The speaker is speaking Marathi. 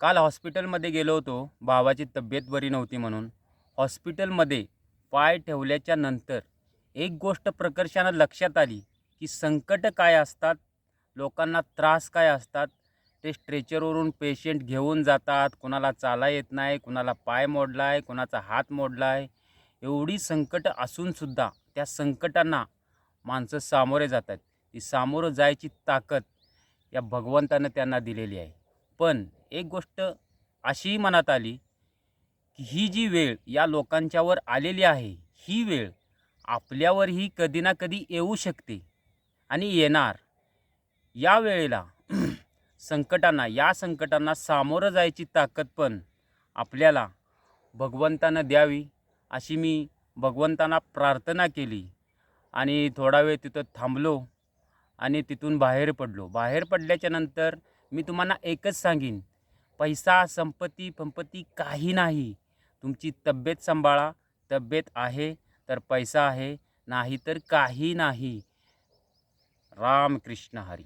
काल हॉस्पिटलमध्ये गेलो होतो. भावाची तब्येत बरी नव्हती म्हणून. हॉस्पिटलमध्ये पाय ठेवल्याच्या नंतर एक गोष्ट प्रकर्षानं लक्षात आली की संकट काय असतात लोकांना त्रास काय असतात ते स्ट्रेचरवरून पेशंट घेऊन जातात कुणाला चाला येत नाही कुणाला पाय मोडला आहे कुणाचा हात मोडला आहे एवढी संकट असूनसुद्धा त्या संकटांना माणसं सामोरे जातात. ती सामोरं जायची ताकद या भगवंतानं त्यांना दिलेली आहे. पण एक गोष्ट अशीही मनात आली की ही जी वेळ या लोकांच्यावर आलेली आहे ही वेळ आपल्यावरही कधी ना कधी येऊ शकते आणि येणार. या वेळेला संकटांना या संकटांना सामोरं जायची ताकद पण आपल्याला भगवंतानं द्यावी अशी मी भगवंतांना प्रार्थना केली आणि थोडा वेळ तिथं थांबलो आणि तिथून बाहेर पडलो. बाहेर पडल्याच्यानंतर मी तुम्हाला एकच सांगेन. पैसा संपत्ती फंपत्ती काही नाही. तुमची तब्येत सांभाळा. तब्येत आहे तर पैसा आहे नाही तर काही नाही. रामकृष्ण हरी.